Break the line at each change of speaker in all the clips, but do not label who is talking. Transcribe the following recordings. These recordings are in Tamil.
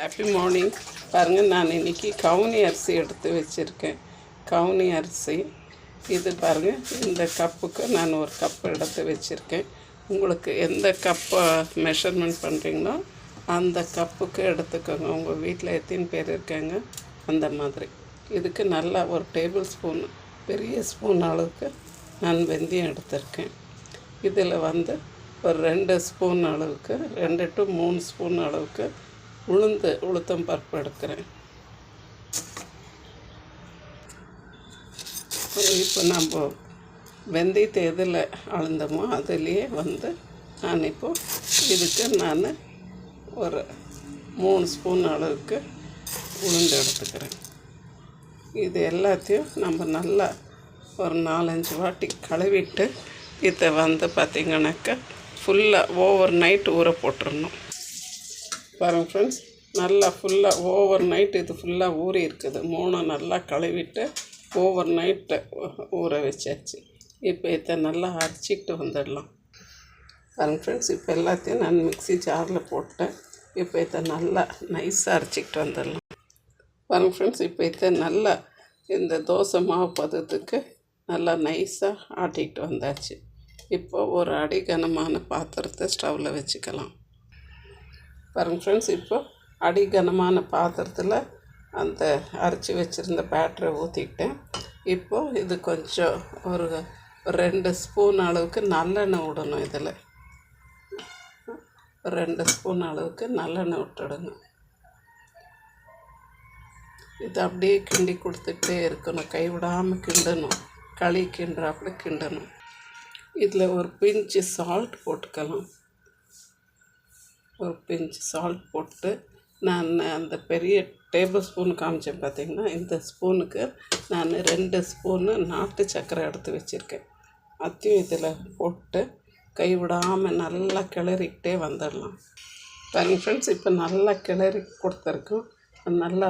ஹாப்பி மார்னிங் பாருங்கள் நான் இன்னைக்கு கவுனி அரிசி எடுத்து வச்சுருக்கேன். கவுனி அரிசி. இது பாருங்கள் இந்த கப்புக்கு நான் ஒரு கப் எடுத்து வச்சுருக்கேன். உங்களுக்கு எந்த கப்பை மெஷர்மெண்ட் பண்ணுறீங்களோ அந்த கப்புக்கு எடுத்துக்கோங்க. உங்கள் வீட்டில் எத்தனை பேர் இருக்காங்க அந்த மாதிரி. இதுக்கு நல்லா ஒரு டேபிள் ஸ்பூன் பெரிய ஸ்பூன் அளவுக்கு நான் வெந்தயம் எடுத்திருக்கேன். இதில் வந்து ஒரு ரெண்டு ஸ்பூன் அளவுக்கு ரெண்டு டு மூணு ஸ்பூன் அளவுக்கு உளுந்து உளுத்தம் பருப்பு எடுக்கிறேன். இப்போ நம்ம வெந்தயத்தை எதில் அளந்தோமோ அதுலேயே வந்து நான் இப்போ இதுக்கு நான் ஒரு மூணு ஸ்பூன் அளவுக்கு உளுந்து எடுத்துக்கிறேன். இது எல்லாத்தையும் நம்ம நல்லா ஒரு நாலஞ்சு வாட்டி கழுவிட்டு இதை வந்து பார்த்திங்கனாக்கா ஃபுல்லாக ஓவர் நைட் ஊற போட்டுடணும் பாருங்க ஃப்ரெண்ட்ஸ் நல்லா ஃபுல்லாக ஓவர் நைட் இது ஃபுல்லாக ஊறி இருக்குது. மூணும் நல்லா கழுவிட்டு ஓவர் நைட்டு ஊற வச்சாச்சு. இப்போ இதை நல்லா அரைச்சிக்கிட்டு வந்துடலாம். பாருங்க ஃப்ரெண்ட்ஸ் இப்போ எல்லாத்தையும் நான் மிக்ஸி ஜாரில் போட்டேன். இப்போ இதை நல்லா நைஸாக அரைச்சிக்கிட்டு வந்துடலாம். பாருங்க ஃப்ரெண்ட்ஸ் இப்போ இதை நல்லா இந்த தோசை மாவு பதத்துக்கு நல்லா நைஸாக ஆட்டிக்கிட்டு வந்தாச்சு. இப்போ ஒரு அடிகனமான பாத்திரத்தை ஸ்டவ்வில் வச்சுக்கலாம். பாருங்கள் ஃப்ரெண்ட்ஸ் இப்போ அடிகனமான பாத்திரத்தில் அந்த அரைச்சி வச்சுருந்த பேட்டரை ஊற்றிக்கிட்டேன் இப்போது இது கொஞ்சம் ஒரு ரெண்டு ஸ்பூன் அளவுக்கு நல்லெண்ணெய் விடணும் இதில். ரெண்டு ஸ்பூன் அளவுக்கு நல்லெண்ணெய் விட்டுடுங்க இது அப்படியே கிண்டி கொடுத்துட்டே இருக்கணும். கைவிடாமல் கிண்டணும். களி கிண்டுறாப்புல கிண்டணும். இதில் ஒரு பிஞ்சு சால்ட் போட்டுக்கலாம். ஒரு பிஞ்சு சால்ட் போட்டு நான் அந்த பெரிய டேபிள் ஸ்பூன் காமிச்சேன் பார்த்தீங்கன்னா இந்த ஸ்பூனுக்கு நான் ரெண்டு ஸ்பூனு நாட்டு சர்க்கரை எடுத்து வச்சுருக்கேன். அதையும் இதில் போட்டு கைவிடாமல் நல்லா கிளறிக்கிட்டே வந்துடலாம். பாருங்க ஃப்ரெண்ட்ஸ் இப்போ நல்லா கிளறி கொடுத்துருக்கோம். நல்லா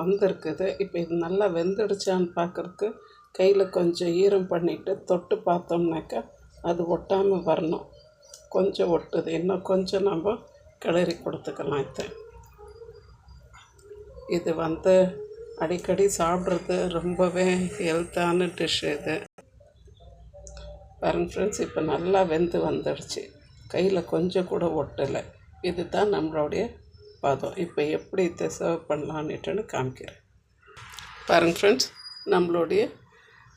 வந்திருக்குது. இப்போ இது நல்லா வெந்துடுச்சான்னு பார்க்குறதுக்கு கையில் கொஞ்சம் ஈரம் பண்ணிவிட்டு தொட்டு பார்த்தோம்னாக்கா அது ஒட்டாமல் வரணும். கொஞ்சம் ஒட்டுது. இன்னும் கொஞ்சம் நம்ம கிளறி கொடுத்துக்கலாம் இது இது வந்து அடிக்கடி சாப்பிட்றது ரொம்பவே ஹெல்த்தான டிஷ் இது. பாருங்க ஃப்ரெண்ட்ஸ் இப்போ நல்லா வெந்து வந்துடுச்சு. கையில் கொஞ்சம் கூட ஒட்டலை. இது தான் நம்மளுடைய பதம். இப்போ எப்படி இதை சர்வ் பண்ணலான்னுட்டுன்னு காமிக்கிறேன். பாருங்க ஃப்ரெண்ட்ஸ் நம்மளுடைய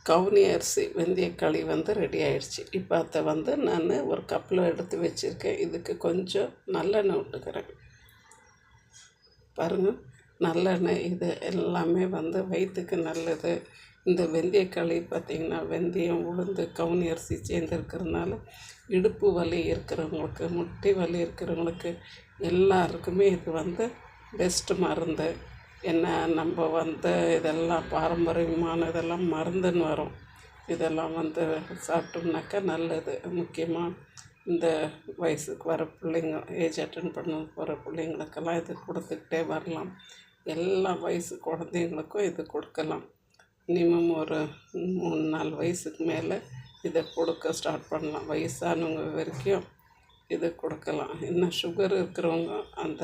கவுனி அரிசி வெந்தயக்களி வந்து ரெடி ஆயிடுச்சு. இப்போ அதை வந்து நான் ஒரு கப்பில் எடுத்து வச்சுருக்கேன். இதுக்கு கொஞ்சம் நல்லெண்ணெய் விட்டுக்கிறேன் பாருங்கள் நல்லெண்ணெய் இது எல்லாமே வந்து வயிற்றுக்கு நல்லது. இந்த வெந்தயக்களி பார்த்திங்கன்னா வெந்தயம் உளுந்து கவுனி அரிசி சேர்ந்துருக்கிறதுனால இடுப்பு வலி இருக்கிறவங்களுக்கு முட்டி வலி இருக்கிறவங்களுக்கு எல்லாருக்குமே இது வந்து பெஸ்ட்டு மருந்து. என்ன நம்ம வந்து இதெல்லாம் பாரம்பரியமான இதெல்லாம் மருந்துன்னு வரும். இதெல்லாம் வந்து சாப்பிட்டோம்னாக்கா நல்லது. முக்கியமாக இந்த வயசுக்கு வர பிள்ளைங்க ஏஜ் அட்டன் பண்ண போகிற பிள்ளைங்களுக்கெல்லாம் இது கொடுத்துக்கிட்டே வரலாம். எல்லா வயசு குழந்தைங்களுக்கும் இது கொடுக்கலாம். மினிமம் ஒரு மூணு நாலு வயசுக்கு மேலே இதை கொடுக்க ஸ்டார்ட் பண்ணலாம். வயசானவங்க வரைக்கும் இது கொடுக்கலாம். இன்னும் சுகர் இருக்கிறவங்க அந்த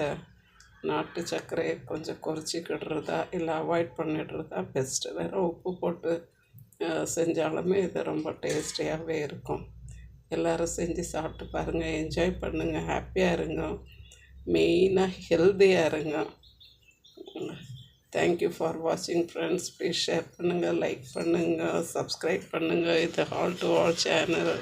நாட்டு சர்க்கரையை கொஞ்சம் குறைச்சிக்கிடுறதா இல்லை அவாய்ட் பண்ணிடுறதா பெஸ்ட்டு வேறு உப்பு போட்டு செஞ்சாலுமே இது ரொம்ப டேஸ்டியாகவே இருக்கும். எல்லோரும் செஞ்சு சாப்பிட்டு பாருங்கள் என்ஜாய் பண்ணுங்கள் ஹாப்பியாக இருங்க. மெயினாக ஹெல்த்தியாக இருங்க. தேங்க்யூ ஃபார் வாட்சிங் ஃப்ரெண்ட்ஸ் ப்ளீஸ் ஷேர் பண்ணுங்கள் லைக் பண்ணுங்கள் சப்ஸ்கிரைப் பண்ணுங்கள் இது ஹால் டு ஆல் சேனல்